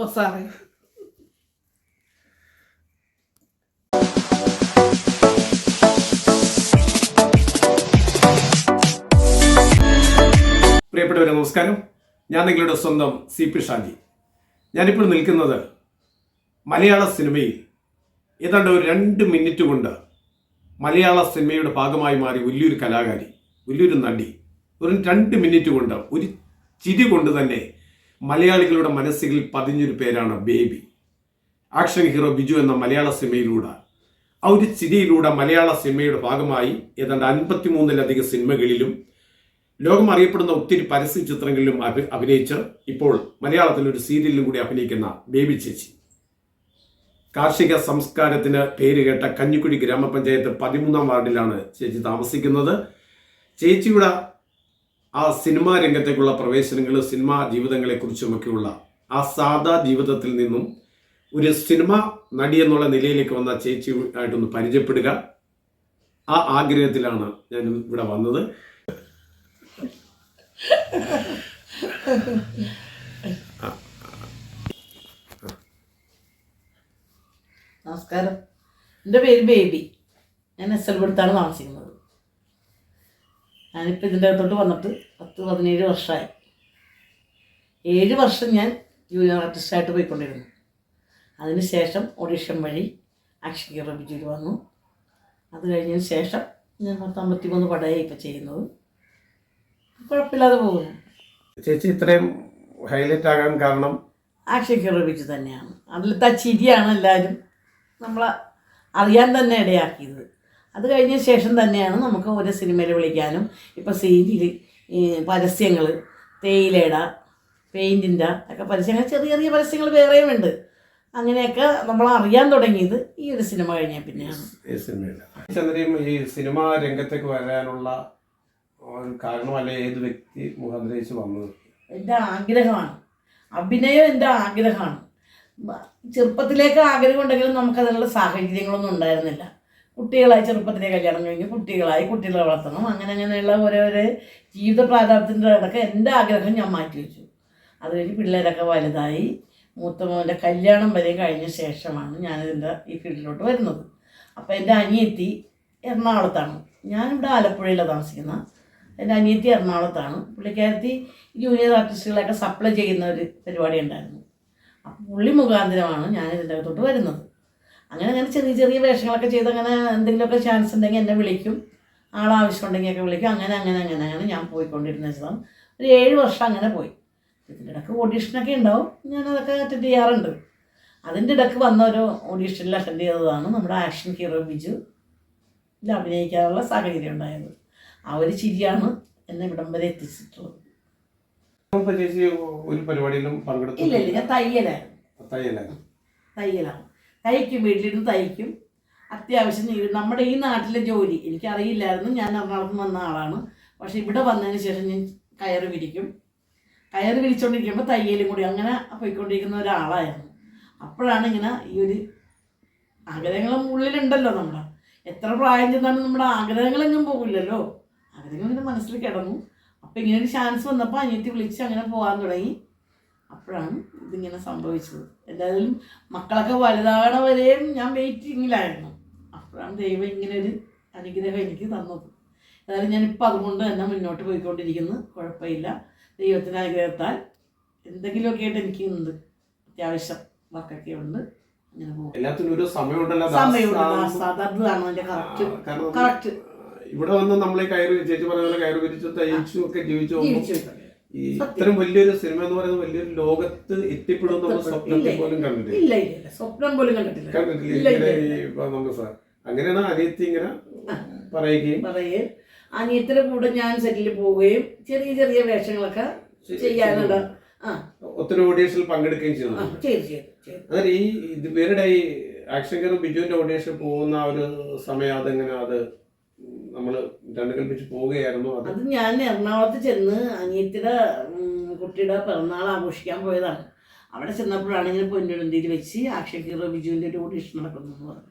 ഓ സാറേ പ്രിയപ്പെട്ടവരെ നമസ്കാരം. ഞാൻ നിങ്ങളുടെ സ്വന്തം സി പി ഷാജി. ഞാനിപ്പോൾ നിൽക്കുന്നത് മലയാള സിനിമയിൽ. ഏതാണ്ട് ഒരു രണ്ട് മിനിറ്റ് കൊണ്ട് മലയാള സിനിമയുടെ ഭാഗമായി മാറി വലിയൊരു കലാകാരി വലിയൊരു നടി. ഒരു രണ്ട് മിനിറ്റ് കൊണ്ട് ഒരു ചിരി കൊണ്ട് തന്നെ മലയാളികളുടെ മനസ്സുകളിൽ പതിഞ്ഞൊരു പേരാണ് ബേബി. ആക്ഷൻ ഹീറോ ബിജു എന്ന മലയാള സിനിമയിലൂടെ ആ ഒരു ചിരിയിലൂടെ മലയാള സിനിമയുടെ ഭാഗമായി ഏതാണ്ട് അൻപത്തിമൂന്നിലധികം സിനിമകളിലും ലോകം അറിയപ്പെടുന്ന ഒത്തിരി പരസ്യ ചിത്രങ്ങളിലും അഭി അഭിനയിച്ച് ഇപ്പോൾ മലയാളത്തിൽ ഒരു സീരിയലിലും കൂടി അഭിനയിക്കുന്ന ബേബി ചേച്ചി. കാർഷിക സംസ്കാരത്തിന് പേരുകേട്ട കഞ്ഞിക്കുഴി ഗ്രാമപഞ്ചായത്ത് പതിമൂന്നാം വാർഡിലാണ് ചേച്ചി താമസിക്കുന്നത്. ചേച്ചിയുടെ ആ സിനിമാ രംഗത്തേക്കുള്ള പ്രവേശനങ്ങൾ സിനിമാ ജീവിതങ്ങളെക്കുറിച്ചുമൊക്കെയുള്ള ആ സാധാ ജീവിതത്തിൽ നിന്നും ഒരു സിനിമ നടി എന്നുള്ള നിലയിലേക്ക് വന്ന ചേച്ചി ആയിട്ടൊന്ന് പരിചയപ്പെടുക. ആ ആഗ്രഹത്തിലാണ് ഞാൻ ഇവിടെ വന്നത്. നമസ്കാരം. എന്റെ പേര് ബേബി. ഞാൻ എസ് എൽ പുറത്താണ് താമസിക്കുന്നത്. ഞാനിപ്പോൾ ഇതിന്റെ അകത്തോട്ട് വന്നിട്ട് പത്ത് പതിനേഴ് വർഷമായി. ഏഴ് വർഷം ഞാൻ ജൂനിയർ ആർട്ടിസ്റ്റായിട്ട് പോയിക്കൊണ്ടിരുന്നു. അതിനുശേഷം ഓഡിഷൻ വഴി അക്ഷയ റബിജിയിൽ വന്നു. അത് കഴിഞ്ഞതിന് ശേഷം ഞാൻ പത്തമ്പത്തി മൂന്ന് പടയായി ഇപ്പോൾ ചെയ്യുന്നത്. കുഴപ്പമില്ലാതെ പോകുന്നു. ചേച്ചി ഇത്രയും ഹൈലൈറ്റ് ആകാൻ കാരണം? അക്ഷയ്ക്ക് ഹീറോ ബിജു തന്നെയാണ്. അതിലത്തെ ആ ചിരിയാണ് എല്ലാവരും നമ്മളെ അറിയാൻ തന്നെ ഇടയാക്കിയത്. അത് കഴിഞ്ഞ ശേഷം തന്നെയാണ് നമുക്ക് ഓരോ സിനിമയിൽ വിളിക്കാനും. ഇപ്പോൾ സീരിയൽ പരസ്യങ്ങൾ തേയിലയുടെ പെയിന്റിന്റെ ഒക്കെ പരസ്യങ്ങൾ ചെറിയ ചെറിയ പരസ്യങ്ങൾ വേറെയും ഉണ്ട്. അങ്ങനെയൊക്കെ നമ്മൾ അറിയാൻ തുടങ്ങിയത് ഈ ഒരു സിനിമ കഴിഞ്ഞ പിന്നെയാണ്. ഈ സിനിമ ചന്ദ്രയും ഈ സിനിമ രംഗത്തേക്ക് വരാനുള്ള കാരണമല്ല ഏത് വ്യക്തി മുഖാന്തരിച്ച് വന്നത്? എന്റെ ആഗ്രഹമാണ്. അഭിനയം എന്റെ ആഗ്രഹമാണ്. ചെറുപ്പത്തിലേക്ക് ആഗ്രഹം ഉണ്ടെങ്കിലും നമുക്കതിനുള്ള സാഹചര്യങ്ങളൊന്നും ഉണ്ടായിരുന്നില്ല. കുട്ടികളായി ചെറുപ്പത്തിലെ കല്യാണം കഴിഞ്ഞ് കുട്ടികളായി കുട്ടികളെ വളർത്തണം. അങ്ങനെ അങ്ങനെയുള്ള ഓരോ ജീവിത പ്രാരാബ്ദത്തിന്റെ ഇടയ്ക്ക് എന്റെ ആഗ്രഹം ഞാൻ മാറ്റി വെച്ചു. അത് കഴിഞ്ഞ് പിള്ളേരൊക്കെ വലുതായി മൂത്ത മോന്റെ കല്യാണം വരെ കഴിഞ്ഞ ശേഷമാണ് ഞാനിതിന്റെ ഈ ഫീൽഡിലോട്ട് വരുന്നത്. അപ്പോൾ എന്റെ അനിയത്തി എറണാകുളത്താണ്. ഞാനിവിടെ ആലപ്പുഴയിലാണ് താമസിക്കുന്നത് എന്റെ അനിയത്തി എറണാകുളത്താണ്. പുള്ളിക്കാരത്തി ജൂനിയർ ആർട്ടിസ്റ്റുകളൊക്കെ സപ്ലൈ ചെയ്യുന്ന ഒരു പരിപാടി ഉണ്ടായിരുന്നു. അപ്പോൾ പുള്ളി മുഖാന്തരമാണ് ഞാൻ ഇതിന്റെ അകത്തോട്ട് വരുന്നത്. അങ്ങനെ അങ്ങനെ ചെറിയ ചെറിയ വേഷങ്ങളൊക്കെ ചെയ്ത് അങ്ങനെ എന്തെങ്കിലുമൊക്കെ ചാൻസ് ഉണ്ടെങ്കിൽ എന്നെ വിളിക്കും. ആളാവശ്യം ഉണ്ടെങ്കിൽ ഒക്കെ വിളിക്കും. അങ്ങനെ അങ്ങനെ അങ്ങനെ അങ്ങനെ ഞാൻ പോയിക്കൊണ്ടിരുന്ന ദിവസം ഒരു ഏഴ് വർഷം അങ്ങനെ പോയി. ഇതിന്റെ ഇടയ്ക്ക് ഓഡീഷനൊക്കെ ഉണ്ടാവും. ഞാനതൊക്കെ അറ്റൻഡ് ചെയ്യാറുണ്ട്. അതിന്റെ ഇടയ്ക്ക് വന്ന ഒരു ഓഡീഷനിൽ അറ്റൻഡ് ചെയ്തതാണ് നമ്മുടെ ആക്ഷൻ ഹീറോ ബിജു. ഇതിൽ അഭിനയിക്കാനുള്ള സാഹചര്യം ഉണ്ടായത്. ആ ഒരു ചിരിയാണ് എന്നെ ഇവിടം വരെ എത്തിച്ചിട്ടുള്ളത്. ഒരു പരിപാടിയിലും പങ്കെടുത്തു ഇല്ല ഇല്ല. ഞാൻ തയ്യലായിരുന്നു. തയ്യലായിരുന്നു. തയ്യലാണ്. തയ്ക്കും വീട്ടിലിരുന്ന് തയ്ക്കും. അത്യാവശ്യം നമ്മുടെ ഈ നാട്ടിലെ ജോലി എനിക്കറിയില്ലായിരുന്നു ഞാൻ എറണാകുളത്ത് വന്ന ആളാണ്. പക്ഷെ ഇവിടെ വന്നതിന് ശേഷം ഞാൻ കയറ് വിരിക്കും. കയറ് വിരിച്ചുകൊണ്ടിരിക്കുമ്പോൾ തയ്യലും കൂടി അങ്ങനെ പോയിക്കൊണ്ടിരിക്കുന്ന ഒരാളായിരുന്നു. അപ്പോഴാണ് ഇങ്ങനെ ഈ ഒരു ആഗ്രഹങ്ങളും ഉള്ളിലുണ്ടല്ലോ നമ്മുടെ. എത്ര പ്രായം ചെന്നാലും നമ്മുടെ ആഗ്രഹങ്ങളെങ്ങും പോകില്ലല്ലോ ആഗ്രഹങ്ങൾ മനസ്സിൽ കിടന്നു. അപ്പോൾ ഇങ്ങനെ ഒരു ചാൻസ് വന്നപ്പോൾ അനിയത്തി വിളിച്ച് അങ്ങനെ പോകാൻ തുടങ്ങി. അപ്പോഴാണ് ഇതിങ്ങനെ സംഭവിച്ചത്. എന്തായാലും മക്കളൊക്കെ വലുതാവണ വരെയും ഞാൻ വെയിറ്റിങ്ങിലായിരുന്നു അപ്പോഴാണ് ദൈവം ഇങ്ങനെ ഒരു അനുഗ്രഹം എനിക്ക് തന്നത്. എന്തായാലും ഞാനിപ്പോൾ അതുകൊണ്ട് തന്നെ മുന്നോട്ട് പോയിക്കൊണ്ടിരിക്കുന്നു. കുഴപ്പമില്ല. ദൈവത്തിന്റെ അനുഗ്രഹത്താൽ എന്തെങ്കിലുമൊക്കെ ആയിട്ട് എനിക്ക് ഉണ്ട്. അത്യാവശ്യം വർക്കൊക്കെ ഉണ്ട്. അങ്ങനെ പോകും. എല്ലാത്തിനും ഒരു സമയമുണ്ടല്ലോ. സമയമുണ്ട്. അതാണ് അതിന്റെ കറക്റ്റ് ഇവിടെ വന്ന് നമ്മളെ കയറി ചേച്ചി പറഞ്ഞ പോലെ കയറി വിരിച്ചു തയ്ച്ചു ഒക്കെ ജീവിച്ചു ഈ ഇത്രയും വലിയൊരു സിനിമ എന്ന് പറയുന്നത് വലിയൊരു ലോകത്ത് എത്തിപ്പെടും നമ്മൾ സ്വപ്നത്തിൽ പോലും കണ്ടിട്ടില്ല. സ്വപ്നം പോലും കണ്ടിട്ടില്ല. കണ്ടിട്ടില്ല. സാർ. അങ്ങനെയാണ് അനിയത്തി ഇങ്ങനെ പറയുകയും. പറയുകയും. അനിയത്തിന്റെ കൂടെ ഞാൻ സെറ്റിൽ പോവുകയും ചെറിയ ചെറിയ വേഷങ്ങളൊക്കെ ചെയ്യാനുള്ള ഒത്തിരി ഓഡിയൻസിൽ പങ്കെടുക്കുകയും ചെയ്തു അതായത് ഈ ഇത് ഇവരുടെ ഈ ആക്ഷൻ കയറും ബിജുവിന്റെ ഓഡിയൻസിൽ പോകുന്ന ആ ഒരു സമയം അതെങ്ങനെ അത് നമ്മൾ രണ്ടു കൽപ്പിച്ച് പോവുകയായിരുന്നു. അത് ഞാൻ എറണാകുളത്ത് ചെന്ന് അനിയത്തിയുടെ കുട്ടിയുടെ പിറന്നാൾ ആഘോഷിക്കാൻ പോയതാണ്. അവിടെ ചെന്നപ്പോഴാണ് ഇങ്ങനെ പൊന്നുരുന്തിയിൽ വെച്ച് ആക്ഷൻ കീറ ബിജുവിന്റെ ഒരു ഓഡീഷൻ നടക്കുന്നു പറഞ്ഞു.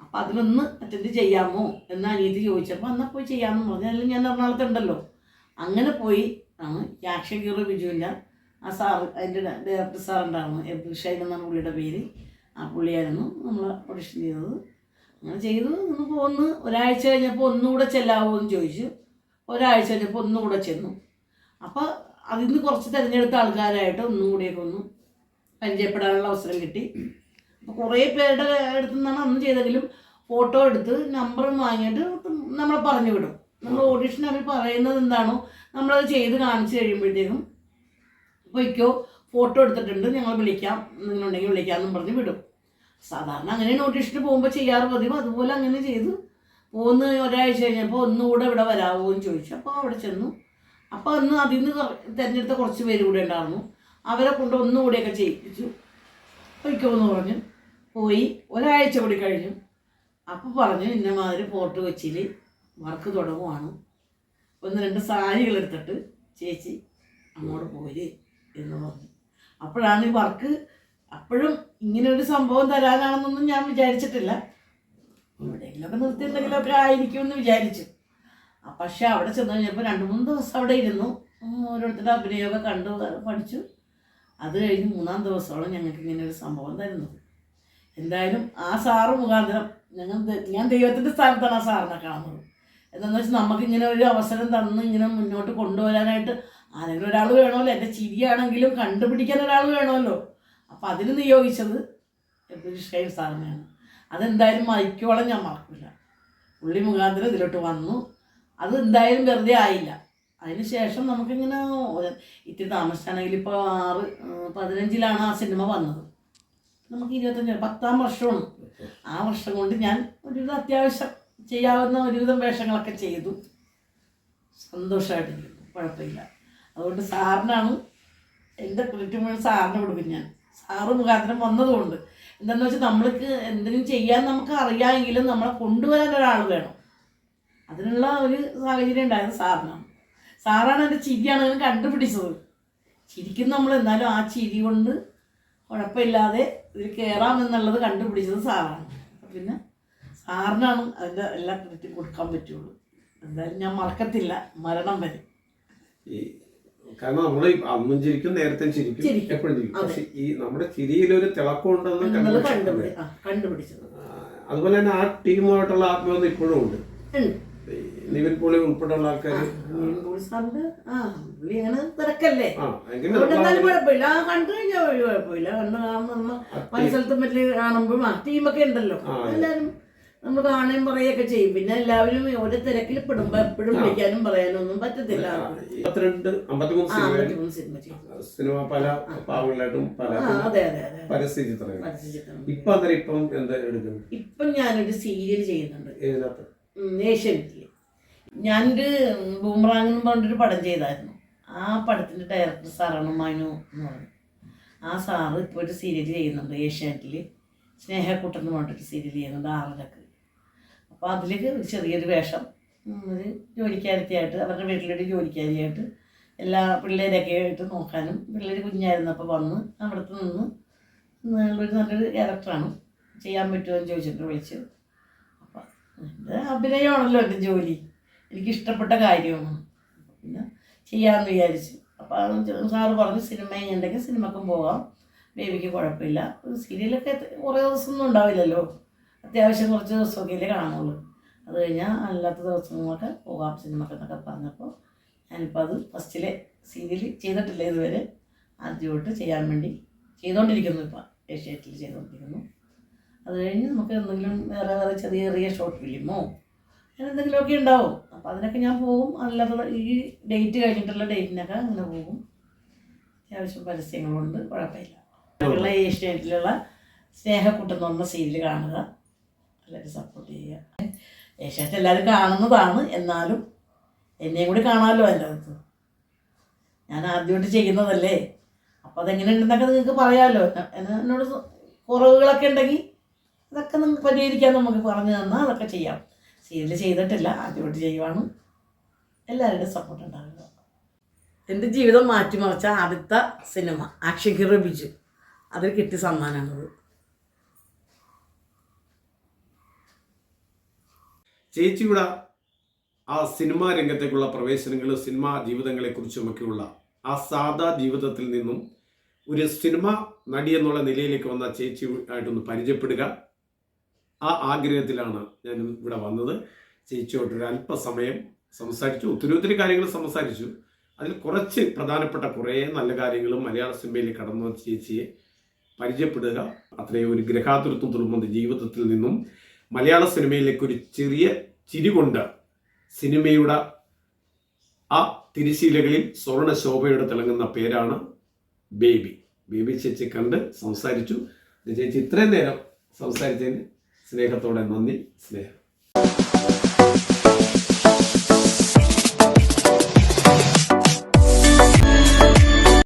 അപ്പോൾ അതിലൊന്ന് അറ്റൻഡ് ചെയ്യാമോ എന്ന് അനിയത്തി ചോദിച്ചപ്പോൾ എന്നാൽ പോയി ചെയ്യാമെന്ന് പറഞ്ഞു. അല്ലെങ്കിൽ ഞാൻ എറണാകുളത്ത് ഉണ്ടല്ലോ അങ്ങനെ പോയി. ആണ് അക്ഷയ ഹീറോ ബിജുവിന്റെ ആ സാർ അതിന്റെ ഡയറക്ടർ സാർ ഉണ്ടായിരുന്നു എബ്ദുൽ ഷൈൻ എന്നാണ് പുള്ളിയുടെ പേര്. ആ പുള്ളിയായിരുന്നു നമ്മൾ ഓഡിഷൻ ചെയ്തത്. അങ്ങനെ ചെയ്തു. ഒന്ന് പോന്ന് ഒരാഴ്ച കഴിഞ്ഞപ്പോൾ ഒന്നുകൂടെ ചെല്ലാവോ എന്ന് ചോദിച്ചു ഒരാഴ്ച കഴിഞ്ഞപ്പോൾ ഒന്നുകൂടെ ചെന്നു. അപ്പോൾ അതിൽ നിന്ന് കുറച്ച് തിരഞ്ഞെടുത്ത ആൾക്കാരായിട്ട് ഒന്നും കൂടിയൊക്കെ ഒന്ന് പരിചയപ്പെടാനുള്ള അവസരം കിട്ടി. അപ്പോൾ കുറേ പേരുടെ അടുത്ത് നിന്നാണ് അന്ന് ചെയ്തെങ്കിലും ഫോട്ടോ എടുത്ത് നമ്പറും വാങ്ങിയിട്ട് നമ്മളെ പറഞ്ഞു വിടും. നമ്മൾ ഓഡിഷൻ അവർ പറയുന്നത് എന്താണോ നമ്മളത് ചെയ്ത് കാണിച്ചു കഴിയുമ്പോഴത്തേക്കും പൊയ്ക്കോ ഫോട്ടോ എടുത്തിട്ടുണ്ട് ഞങ്ങൾ വിളിക്കാം നിങ്ങളുണ്ടെങ്കിൽ വിളിക്കാമെന്നും പറഞ്ഞ് വിടും. സാധാരണ അങ്ങനെ നോട്ടീഷിട്ട് പോകുമ്പോൾ ചെയ്യാറ് പതിവ്. അതുപോലെ അങ്ങനെ ചെയ്തു പോകുന്ന ഒരാഴ്ച കഴിഞ്ഞപ്പോൾ ഒന്നുകൂടെ ഇവിടെ വരാമോ എന്ന് ചോദിച്ചു. അപ്പോൾ അവിടെ ചെന്നു. അപ്പോൾ അന്ന് അതിൽ നിന്ന് തിരഞ്ഞെടുത്ത കുറച്ച് പേര് കൂടെ ഉണ്ടായിരുന്നു. അവരെ കൊണ്ട് ഒന്നുകൂടെയൊക്കെ ചെയ്യിപ്പിച്ചു. പൊയ്ക്കോന്ന് പറഞ്ഞു. പോയി. ഒരാഴ്ച കൂടി കഴിഞ്ഞു. അപ്പോൾ പറഞ്ഞു ഇന്ന മാതിരി ഫോട്ടോ കൊച്ചിയിൽ വർക്ക് തുടങ്ങുവാണ്. ഒന്ന് രണ്ട് സാരികൾ എടുത്തിട്ട് ചേച്ചി അങ്ങോട്ട് പോയി എന്ന് പറഞ്ഞു. അപ്പോഴാണ് ഈ വർക്ക് അപ്പോഴും ഇങ്ങനെ ഒരു സംഭവം തരാനാണെന്നൊന്നും ഞാൻ വിചാരിച്ചിട്ടില്ല. എവിടെയെങ്കിലുമൊക്കെ നിർത്തി എന്തെങ്കിലുമൊക്കെ ആയിരിക്കുമെന്ന് വിചാരിച്ചു. ആ, പക്ഷെ അവിടെ ചെന്ന് കഴിഞ്ഞപ്പോൾ രണ്ട് മൂന്ന് ദിവസം അവിടെ ഇരുന്നു. ഓരോരുത്തരുടെ അഭിനയമൊക്കെ കണ്ടു പഠിച്ചു. അത് കഴിഞ്ഞ് മൂന്നാം ദിവസമാണ് ഞങ്ങൾക്ക് ഇങ്ങനെ ഒരു സംഭവം തരുന്നത്. എന്തായാലും ആ സാറ് മുഖാന്തരം ഞങ്ങൾ ഞാൻ ദൈവത്തിന്റെ സ്ഥാനത്താണ് ആ സാറിനെ കാണുന്നത്. എന്താണെന്ന് വെച്ചാൽ നമുക്ക് ഇങ്ങനെ ഒരു അവസരം തന്ന് ഇങ്ങനെ മുന്നോട്ട് കൊണ്ടുവരാനായിട്ട് ആരെങ്കിലും ഒരാൾ വേണമല്ലോ? എന്റെ ചിരിയാണെങ്കിലും കണ്ടുപിടിക്കാൻ ഒരാൾ വേണമല്ലോ? അപ്പം അതിന് നിയോഗിച്ചത് ഷൈൻ സാറിനെയാണ് അതെന്തായാലും മരിക്കോളം ഞാൻ മറക്കില്ല പുള്ളി മുഖാന്തരം ഇതിലോട്ട് വന്നു. അത് എന്തായാലും വെറുതെ ആയില്ല. അതിന് ശേഷം നമുക്കിങ്ങനെ ഇത്തിരി താമസിച്ചാണെങ്കിൽ ഇപ്പോൾ ആറ് പതിനഞ്ചിലാണ് ആ സിനിമ വന്നത്. നമുക്ക് ഇരുപത്തഞ്ച് പത്താം വർഷമാണ്. ആ വർഷം കൊണ്ട് ഞാൻ ഒരുവിധം അത്യാവശ്യം ചെയ്യാവുന്ന ഒരുവിധം വേഷങ്ങളൊക്കെ ചെയ്തു. സന്തോഷമായിട്ടിരിക്കുന്നു. കുഴപ്പമില്ല. അതുകൊണ്ട് സാറിനാണ് എന്റെ ക്രെഡിറ്റ് മുഴുവൻ സാറിന് കൊടുക്കും ഞാൻ. സാറ് മുഖാന്തരം വന്നതുകൊണ്ട്. എന്താണെന്ന് വെച്ചാൽ നമ്മൾക്ക് എന്തെങ്കിലും ചെയ്യാൻ നമുക്ക് അറിയാമെങ്കിലും നമ്മളെ കൊണ്ടുവരാൻ ഒരാൾ വേണം. അതിനുള്ള ഒരു സാഹചര്യം ഉണ്ടായത് സാറിനാണ് സാറാണ് എന്റെ ചിരിയാണെങ്കിലും കണ്ടുപിടിച്ചത്. ചിരിക്കും നമ്മൾ എന്നാലും ആ ചിരി കൊണ്ട് കുഴപ്പമില്ലാതെ ഇതിൽ കയറാമെന്നുള്ളത് കണ്ടുപിടിച്ചത് സാറാണ്. പിന്നെ സാറിനാണ് അതിന്റെ എല്ലാ ക്രെഡിറ്റും കൊടുക്കാൻ പറ്റുള്ളൂ. എന്തായാലും ഞാൻ മറക്കത്തില്ല. മരണം വരെ. ഈ കാരണം നമ്മൾ അന്നും ചിരിക്കും നേരത്തെ ചിരിക്കും. എപ്പോഴും ചിരിക്കും. പക്ഷെ ഈ നമ്മുടെ തിളക്കമുണ്ടെന്ന് കണ്ടുപിടിച്ചിട്ടുണ്ട്. കണ്ടുപിടി ആ കണ്ടുപിടിച്ചത്. അതുപോലെ തന്നെ ആ ടീമുമായിട്ടുള്ള ആത്മബന്ധം ഇപ്പോഴും ഉണ്ട്. നിവിൻ പോളി ഉൾപ്പെടെയുള്ള ആൾക്കാർ തിരക്കല്ലേ? കുഴപ്പമില്ല. കണ്ടു കഴിഞ്ഞാൽ കുഴപ്പമില്ല. കണ്ട് പല സ്ഥലത്തും കാണുമ്പോഴും ആ ടീമൊക്കെ ഉണ്ടല്ലോ. ആ. നമ്മൾ കാണുകയും പറയുകയൊക്കെ ചെയ്യും. പിന്നെ എല്ലാവരും ഓരോ തിരക്കിൽ പെടുമ്പോ എപ്പോഴും വിളിക്കാനും പറയാനും ഒന്നും പറ്റത്തില്ല ആർക്കും. ഇരുപത്തിരണ്ട് അമ്പത്തിമൂന്ന് സിനിമ. സിനിമ പല ഭാഗങ്ങളിലായിട്ടും പല അതെ അതെ അതെ പരസ്യ ചിത്രങ്ങൾ. പരസ്യചിത്രം. ഇപ്പൊ അന്നേരം ഇപ്പം എന്താ എടുക്കുന്നു? ഇപ്പം ഞാനൊരു സീരിയൽ ചെയ്യുന്നുണ്ട്. ഏഷ്യാനെറ്റിൽ ഞാനൊരു ബൂമറാങ് എന്ന് പറഞ്ഞൊരു പടം ചെയ്തായിരുന്നു. ആ പടത്തിന്റെ ഡയറക്ടർ സാറാണ് മനു എന്ന് പറഞ്ഞു. ആ സാറ് ഇപ്പോൾ ഒരു സീരിയൽ ചെയ്യുന്നുണ്ട് ഏഷ്യാനെറ്റിൽ സ്നേഹക്കൂട്ടം എന്ന് പറഞ്ഞിട്ടൊരു സീരിയൽ ചെയ്യുന്നുണ്ട് ആറരക്ക്. അപ്പോൾ അതിലേക്ക് ചെറിയൊരു വേഷം ഒരു ജോലിക്കാരത്തിയായിട്ട് അവരുടെ വീട്ടിലൊരു ജോലിക്കാരിയായിട്ട് എല്ലാ പിള്ളേരൊക്കെ ആയിട്ട് നോക്കാനും പിള്ളേർ കുഞ്ഞായിരുന്നപ്പോൾ വന്ന് അവിടുത്തെ നിന്ന് ഒരു നല്ലൊരു ക്യാരക്ടറാണ് ചെയ്യാൻ പറ്റുമോ എന്ന് ചോദിച്ചിട്ട് വിളിച്ചു. അപ്പം എന്റെ അഭിനയമാണല്ലോ എന്റെ ജോലി. എനിക്കിഷ്ടപ്പെട്ട കാര്യമാണ്. പിന്നെ ചെയ്യാമെന്ന് വിചാരിച്ചു. അപ്പോൾ സാറ് പറഞ്ഞു സിനിമ ഉണ്ടെങ്കിൽ സിനിമക്കും പോകാം ബേബിക്ക് കുഴപ്പമില്ല. സീരിയലൊക്കെ കുറേ ദിവസമൊന്നും ഉണ്ടാവില്ലല്ലോ. അത്യാവശ്യം കുറച്ച് ദിവസമൊക്കെയല്ലേ കാണുള്ളൂ അത് കഴിഞ്ഞാൽ അല്ലാത്ത ദിവസങ്ങളൊക്കെ പോകാം സിനിമക്ക് എന്നൊക്കെ പറഞ്ഞപ്പോൾ ഞാനിപ്പോൾ അത് ഫസ്റ്റിലെ സീരിയൽ ചെയ്തിട്ടില്ല ഇതുവരെ. ആദ്യമായിട്ട് ചെയ്യാൻ വേണ്ടി ചെയ്തുകൊണ്ടിരിക്കുന്നു ഇപ്പോൾ ഏഷ്യാറ്റിൽ ചെയ്തുകൊണ്ടിരിക്കുന്നു അത് കഴിഞ്ഞ് നമുക്ക് എന്തെങ്കിലും വേറെ വേറെ ചെറിയ ചെറിയ ഷോർട്ട് ഫിലിമോ അങ്ങനെ എന്തെങ്കിലുമൊക്കെ ഉണ്ടാവും. അപ്പോൾ അതിനൊക്കെ ഞാൻ പോകും. അല്ലാതെ ഈ ഡേറ്റ് കഴിഞ്ഞിട്ടുള്ള ഡേറ്റിനൊക്കെ അങ്ങനെ പോകും. അത്യാവശ്യം പരസ്യങ്ങളുണ്ട് കുഴപ്പമില്ല. ഏഷ്യാനെറ്റിലുള്ള സ്നേഹക്കൂട്ടം എന്ന് പറഞ്ഞ സീരിയൽ കാണുക. എല്ലാവരും സപ്പോർട്ട് ചെയ്യുക. ഏഷ്യാനെറ്റ് എല്ലാവരും കാണുന്നതാണ്. എന്നാലും എന്നെയും കൂടി കാണാമല്ലോ എല്ലാവർക്കും ഞാൻ ആദ്യമായിട്ട് ചെയ്യുന്നതല്ലേ? അപ്പോൾ അതെങ്ങനെ ഉണ്ടെന്നൊക്കെ നിങ്ങൾക്ക് പറയാമല്ലോ. എന്നോട് കുറവുകളൊക്കെ ഉണ്ടെങ്കിൽ അതൊക്കെ നിങ്ങൾക്ക് പരിഹരിക്കാൻ നമുക്ക് പറഞ്ഞു തന്നാൽ അതൊക്കെ ചെയ്യാം. സീരിയൽ ചെയ്തിട്ടില്ല. ആദ്യമായിട്ട് ചെയ്യുവാണ്. എല്ലാവരുടെയും സപ്പോർട്ട് ഉണ്ടാകുക എന്റെ ജീവിതം മാറ്റിമറിച്ച ആദ്യത്തെ സിനിമ ആക്ഷൻ ഹീറോ ബിജു. അതിൽ കിട്ടിയ സമ്മാനമാണത് ചേച്ചിയുടെ ആ സിനിമാ രംഗത്തേക്കുള്ള പ്രവേശനങ്ങളും സിനിമാ ജീവിതങ്ങളെ കുറിച്ചുമൊക്കെയുള്ള ആ സാധാ ജീവിതത്തിൽ നിന്നും ഒരു സിനിമ നടി എന്നുള്ള നിലയിലേക്ക് വന്ന ചേച്ചി ആയിട്ടൊന്ന് പരിചയപ്പെടുക. ആ ആഗ്രഹത്തിലാണ് ഞാൻ ഇവിടെ വന്നത്. ചേച്ചിയോട്ട് ഒരു അല്പസമയം സംസാരിച്ചു. ഒത്തിരി ഒത്തിരി കാര്യങ്ങൾ സംസാരിച്ചു. അതിൽ കുറച്ച് പ്രധാനപ്പെട്ട കുറേ നല്ല കാര്യങ്ങളും മലയാള സിനിമയിൽ കടന്നു ചേച്ചിയെ പരിചയപ്പെടുക. അത്രയും ഒരു ഗ്രഹാതുരത്വം തുളുമ്പുന്ന ജീവിതത്തിൽ നിന്നും മലയാള സിനിമയിലേക്ക് ഒരു ചെറിയ ചിരി കൊണ്ട് സിനിമയുടെ ആ തിരിശീലകളിൽ സ്വർണ ശോഭയുടെ തിളങ്ങുന്ന പേരാണ് ബേബി. ബേബി ചേച്ചി കണ്ട് സംസാരിച്ചു. ചേച്ചി ഇത്രയും നേരം സംസാരിച്ചതിന് സ്നേഹത്തോടെ നന്ദി സ്നേഹം.